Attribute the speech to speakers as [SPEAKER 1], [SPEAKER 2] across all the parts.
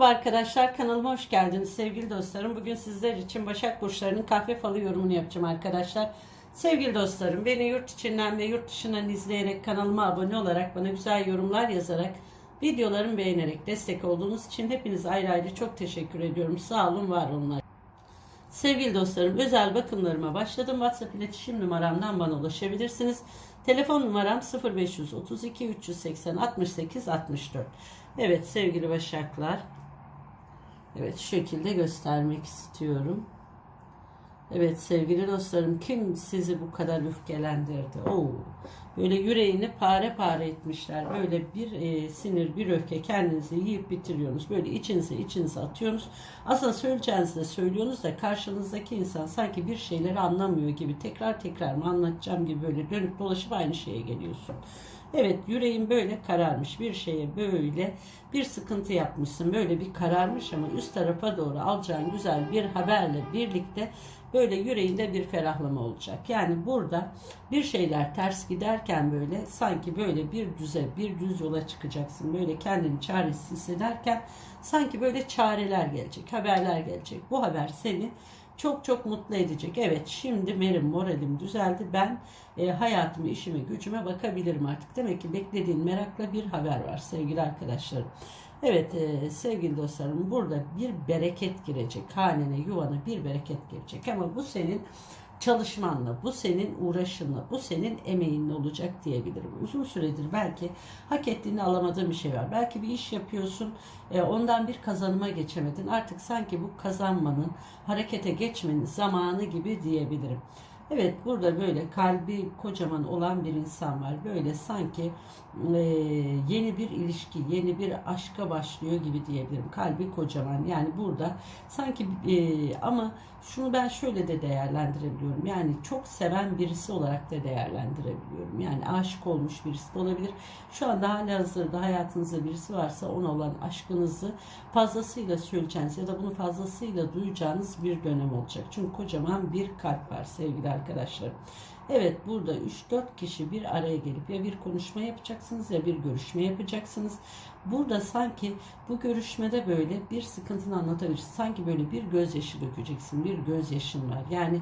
[SPEAKER 1] Merhaba arkadaşlar kanalıma hoş geldiniz sevgili dostlarım. Bugün sizler için Başak Burçları'nın kahve falı yorumunu yapacağım arkadaşlar. Sevgili dostlarım beni yurt içinden ve yurt dışından izleyerek kanalıma abone olarak bana güzel yorumlar yazarak videolarımı beğenerek destek olduğunuz için hepiniz ayrı ayrı çok teşekkür ediyorum. Sağ olun var olun. Sevgili dostlarım özel bakımlarıma başladım. WhatsApp iletişim numaramdan bana ulaşabilirsiniz. Telefon numaram 0532 380 68 64. Evet sevgili başaklar. Evet şu şekilde göstermek istiyorum. Evet sevgili dostlarım kim sizi bu kadar öfkelendirdi? Oo, böyle yüreğini pare pare etmişler. Böyle bir e, sinir bir öfke kendinizi yiyip bitiriyorsunuz. Böyle içinize içinize atıyorsunuz. Aslında söyleyeceğinizi de söylüyorsunuz da karşınızdaki insan sanki bir şeyleri anlamıyor gibi tekrar tekrar mı anlatacağım gibi böyle dönüp dolaşıp aynı şeye geliyorsun. Evet yüreğin böyle kararmış bir şeye böyle bir sıkıntı yapmışsın böyle bir kararmış ama üst tarafa doğru alacağın güzel bir haberle birlikte böyle yüreğinde bir ferahlama olacak. Yani burada bir şeyler ters giderken böyle sanki böyle bir düze bir düz yola çıkacaksın. Böyle kendini çaresiz hissederken sanki böyle çareler gelecek, haberler gelecek. Bu haber seni çok çok mutlu edecek. Evet şimdi benim moralim düzeldi. Ben e, hayatımı, işime, gücüme bakabilirim artık. Demek ki beklediğin merakla bir haber var sevgili arkadaşlarım. Evet e, sevgili dostlarım burada bir bereket girecek. Hanene, yuvana bir bereket girecek. Ama bu senin çalışmanla, bu senin uğraşınla, bu senin emeğinle olacak diyebilirim. Uzun süredir belki hak ettiğini alamadığın bir şey var. Belki bir iş yapıyorsun, e, ondan bir kazanıma geçemedin. Artık sanki bu kazanmanın, harekete geçmenin zamanı gibi diyebilirim. Evet burada böyle kalbi kocaman olan bir insan var. Böyle sanki e, yeni bir ilişki, yeni bir aşka başlıyor gibi diyebilirim. Kalbi kocaman. Yani burada sanki e, ama şunu ben şöyle de değerlendirebiliyorum. Yani çok seven birisi olarak da değerlendirebiliyorum. Yani aşık olmuş birisi de olabilir. Şu anda hala hazırda hayatınızda birisi varsa ona olan aşkınızı fazlasıyla söyleyeceğiniz ya da bunu fazlasıyla duyacağınız bir dönem olacak. Çünkü kocaman bir kalp var sevgili arkadaşlar. Evet burada 3-4 kişi bir araya gelip ya bir konuşma yapacaksınız ya bir görüşme yapacaksınız. Burada sanki bu görüşmede böyle bir sıkıntını anlatabilirsin. Sanki böyle bir gözyaşı dökeceksin. Bir gözyaşın var. Yani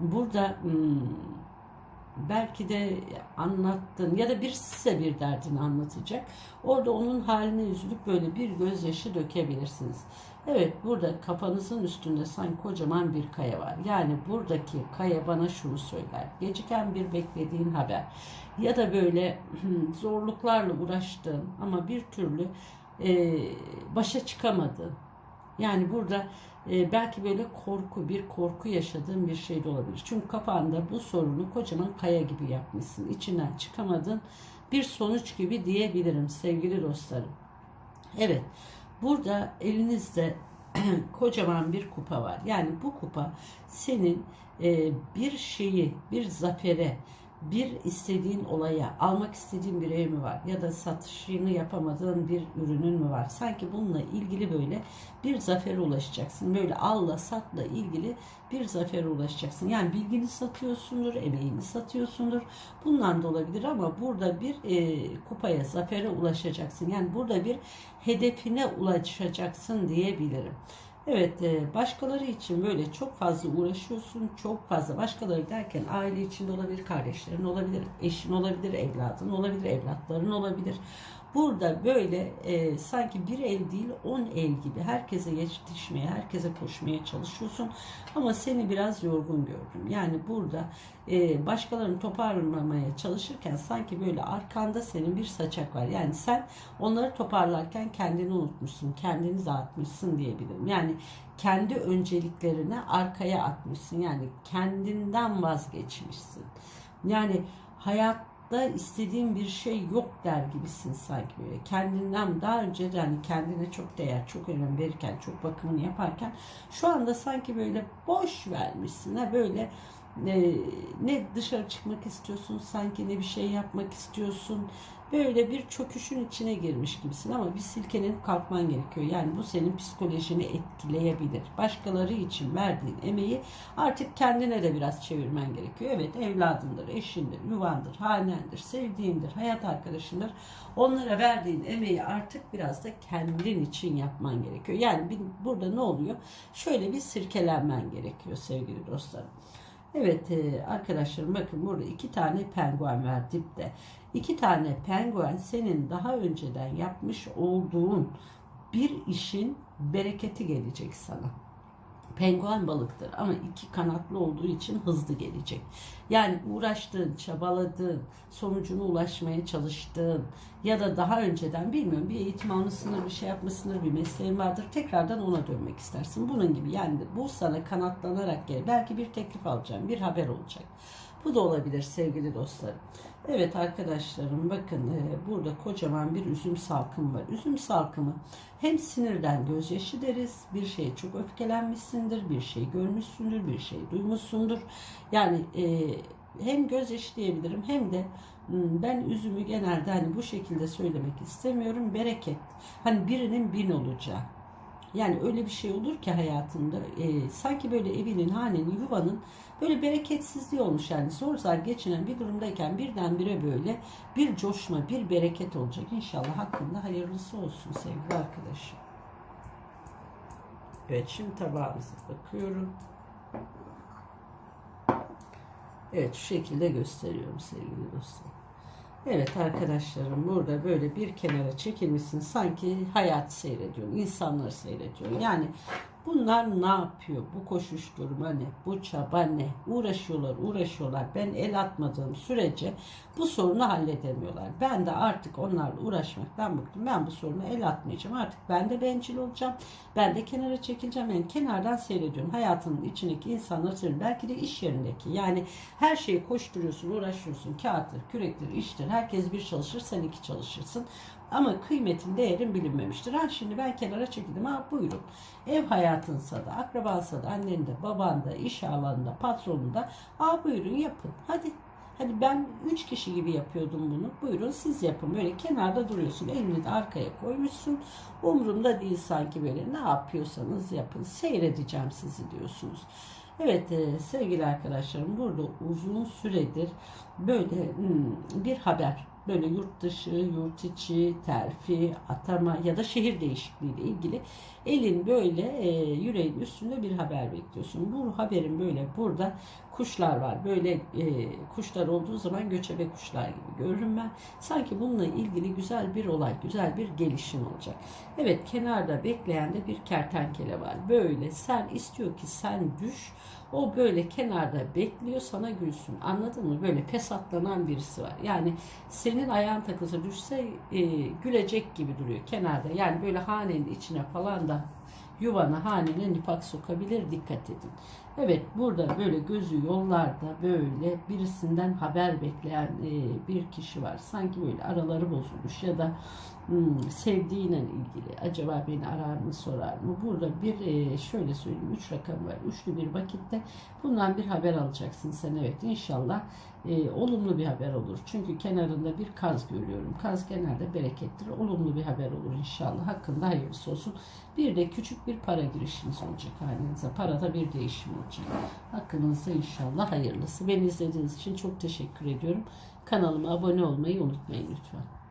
[SPEAKER 1] burada hmm, belki de anlattın ya da bir size bir derdini anlatacak. Orada onun haline üzülüp böyle bir gözyaşı dökebilirsiniz. Evet burada kafanızın üstünde sanki kocaman bir kaya var. Yani buradaki kaya bana şunu söyler. Geciken bir beklediğin haber ya da böyle zorluklarla uğraştığın ama bir türlü e, başa çıkamadığın. Yani burada e, belki böyle korku, bir korku yaşadığın bir şey de olabilir. Çünkü kafanda bu sorunu kocaman kaya gibi yapmışsın. İçinden çıkamadın bir sonuç gibi diyebilirim sevgili dostlarım. Evet. Burada elinizde kocaman bir kupa var. Yani bu kupa senin e, bir şeyi, bir zafere, bir istediğin olaya, almak istediğin bir ev mi var ya da satışını yapamadığın bir ürünün mü var? Sanki bununla ilgili böyle bir zafere ulaşacaksın. Böyle alla satla ilgili bir zafere ulaşacaksın. Yani bilgini satıyorsundur, emeğini satıyorsundur. Bundan da olabilir ama burada bir e, kupaya, zafere ulaşacaksın. Yani burada bir hedefine ulaşacaksın diyebilirim. Evet e, başkaları için böyle çok fazla uğraşıyorsun. Çok fazla başkaları derken aile içinde olabilir, kardeşlerin olabilir, eşin olabilir, evladın olabilir, evlatların olabilir. Burada böyle e, sanki bir el değil on el gibi herkese yetişmeye, herkese koşmaya çalışıyorsun. Ama seni biraz yorgun gördüm. Yani burada e, başkalarını toparlamaya çalışırken sanki böyle arkanda senin bir saçak var. Yani sen onları toparlarken kendini unutmuşsun, kendini dağıtmışsın diyebilirim. Yani kendi önceliklerini arkaya atmışsın. Yani kendinden vazgeçmişsin. Yani hayat da istediğin bir şey yok der gibisin sanki böyle. Kendinden daha önce de hani kendine çok değer, çok önem verirken, çok bakımını yaparken şu anda sanki böyle boş vermişsin. Ha böyle e, ne dışarı çıkmak istiyorsun sanki ne bir şey yapmak istiyorsun. Böyle bir çöküşün içine girmiş gibisin ama bir silkelenip kalkman gerekiyor. Yani bu senin psikolojini etkileyebilir. Başkaları için verdiğin emeği artık kendine de biraz çevirmen gerekiyor. Evet evladındır, eşindir, yuvandır, hanendir, sevdiğindir, hayat arkadaşındır. Onlara verdiğin emeği artık biraz da kendin için yapman gerekiyor. Yani burada ne oluyor? Şöyle bir sirkelenmen gerekiyor sevgili dostlarım. Evet e, arkadaşlarım bakın burada iki tane penguen var dipte. İki tane penguen senin daha önceden yapmış olduğun bir işin bereketi gelecek sana. Penguen balıktır ama iki kanatlı olduğu için hızlı gelecek. Yani uğraştığın, çabaladığın, sonucuna ulaşmaya çalıştığın ya da daha önceden bilmiyorum bir eğitim almışsındır, bir şey yapmışsındır, bir mesleğin vardır. Tekrardan ona dönmek istersin. Bunun gibi yani bu sana kanatlanarak gel. Belki bir teklif alacağım, bir haber olacak. Bu da olabilir sevgili dostlarım. Evet arkadaşlarım bakın e, burada kocaman bir üzüm salkımı var. Üzüm salkımı hem sinirden gözyaşı deriz. Bir şeye çok öfkelenmişsindir, bir şey görmüşsündür, bir şey duymuşsundur. Yani e, hem gözyaşı diyebilirim hem de hmm, ben üzümü genelde hani bu şekilde söylemek istemiyorum. Bereket. Hani birinin bin olacağı. Yani öyle bir şey olur ki hayatında e, sanki böyle evinin, hanenin, yuvanın böyle bereketsizliği olmuş yani zor zor geçinen bir durumdayken birdenbire böyle bir coşma, bir bereket olacak. İnşallah hakkında hayırlısı olsun sevgili arkadaşım. Evet şimdi tabağımıza bakıyorum. Evet şu şekilde gösteriyorum sevgili dostlar. Evet arkadaşlarım burada böyle bir kenara çekilmişsin sanki hayat seyrediyorsun, insanları seyrediyorsun. Yani bunlar ne yapıyor? Bu koşuşturma ne? Bu çaba ne? Uğraşıyorlar, uğraşıyorlar. Ben el atmadığım sürece bu sorunu halledemiyorlar. Ben de artık onlarla uğraşmaktan bıktım. Ben bu soruna el atmayacağım. Artık ben de bencil olacağım. Ben de kenara çekileceğim. Yani kenardan seyrediyorum. Hayatının içindeki insanları. Belki de iş yerindeki. Yani her şeyi koşturuyorsun, uğraşıyorsun. Kağıttır, kürektir, iştir. Herkes bir çalışır, sen iki çalışırsın. Ama kıymetin, değerin bilinmemiştir. Ha şimdi ben kenara çekildim. Ha buyurun. Ev hayatınsa da, akrabansa da, annen de, baban da, iş alanında, patronunda. Ha buyurun yapın. Hadi Hadi ben üç kişi gibi yapıyordum bunu. Buyurun siz yapın. Böyle kenarda duruyorsun. Elini de arkaya koymuşsun. Umurumda değil sanki böyle. Ne yapıyorsanız yapın. Seyredeceğim sizi diyorsunuz. Evet e, sevgili arkadaşlarım burada uzun süredir böyle hmm, bir haber böyle yurt dışı, yurt içi, terfi, atama ya da şehir değişikliği ile ilgili elin böyle e, yüreğin üstünde bir haber bekliyorsun. Bu haberin böyle burada kuşlar var. Böyle e, kuşlar olduğu zaman göçebe kuşlar gibi görürüm ben. Sanki bununla ilgili güzel bir olay, güzel bir gelişim olacak. Evet kenarda bekleyen de bir kertenkele var. Böyle sen istiyor ki sen düş. O böyle kenarda bekliyor sana gülsün. Anladın mı? Böyle pesatlanan birisi var. Yani senin ayağın takılsa düşse e, gülecek gibi duruyor kenarda. Yani böyle hanenin içine falan da yuvana hanene nifak sokabilir dikkat edin. Evet burada böyle gözü yollarda böyle birisinden haber bekleyen e, bir kişi var. Sanki böyle araları bozulmuş ya da hmm, ilgili acaba beni arar mı sorar mı? Burada bir e, şöyle söyleyeyim üç rakam var. Üçlü bir vakitte bundan bir haber alacaksın sen evet inşallah e, olumlu bir haber olur. Çünkü kenarında bir kaz görüyorum. Kaz genelde berekettir. Olumlu bir haber olur inşallah. Hakkında hayırlısı olsun. Bir de küçük bir para girişiniz olacak halinize. Parada bir değişim. Hakkınızda inşallah hayırlısı. Beni izlediğiniz için çok teşekkür ediyorum. Kanalıma abone olmayı unutmayın lütfen.